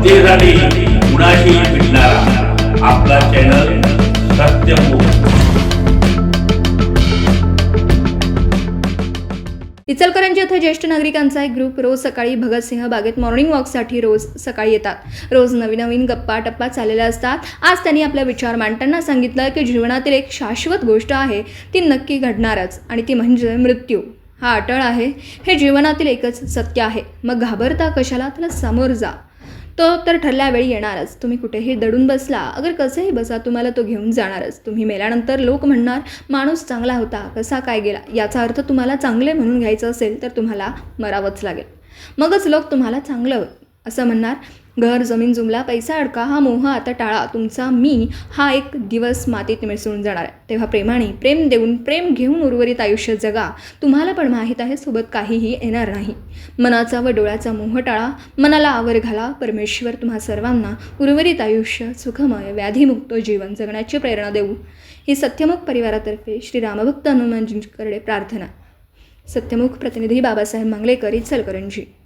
जनतेसाठी कुणाशी भेटणारा आपला चॅनल सत्यमुख इचलकरंजी येथे ज्येष्ठ नागरिकांचा एक ग्रुप रोज सकाळी भगतसिंह बागेत मॉर्निंग वॉकसाठी रोज सकाळी येतात. रोज नवीन नवीन गप्पा टप्पा चाललेल्या असतात. आज त्यांनी आपला विचार मांडताना सांगितलं की जीवनातील एक शाश्वत गोष्ट आहे ती नक्की घडणारच आणि ती म्हणजे मृत्यू. हा अटळ आहे. हे जीवनातील एकच सत्य आहे. मग घाबरता कशाला? त्याला समोर जा. तो तर ठरल्या वेळी येणारच. तुम्ही कुठेही दडून बसला अगर कसंही बसा तुम्हाला तो घेऊन जाणारच. तुम्ही मेल्यानंतर लोक म्हणणार माणूस चांगला होता कसा काय गेला? याचा अर्थ तुम्हाला चांगले म्हणून घ्यायचं असेल तर तुम्हाला मरावंच लागेल. मगच लोक तुम्हाला चांगलं असं म्हणणार घर जमीन जुमला पैसा अडका हा मोह आता टाळा. तुमचा मी हा एक दिवस मातीत मिसळून जाणार आहे. तेव्हा प्रेमाने प्रेम देऊन प्रेम घेऊन उर्वरित आयुष्य जगा. तुम्हाला पण माहीत आहे सोबत काहीही येणार नाही. मनाचा व डोळ्याचा मोह टाळा. मनाला आवर घाला. परमेश्वर तुम्हा सर्वांना उर्वरित आयुष्य सुखमय व्याधीमुक्त जीवन जगण्याची प्रेरणा देऊ. ही सत्यमुख परिवारातर्फे श्री रामभक्त हनुमानजींकडे प्रार्थना. सत्यमुख प्रतिनिधी बाबासाहेब मांगलेकर इचलकरंजी.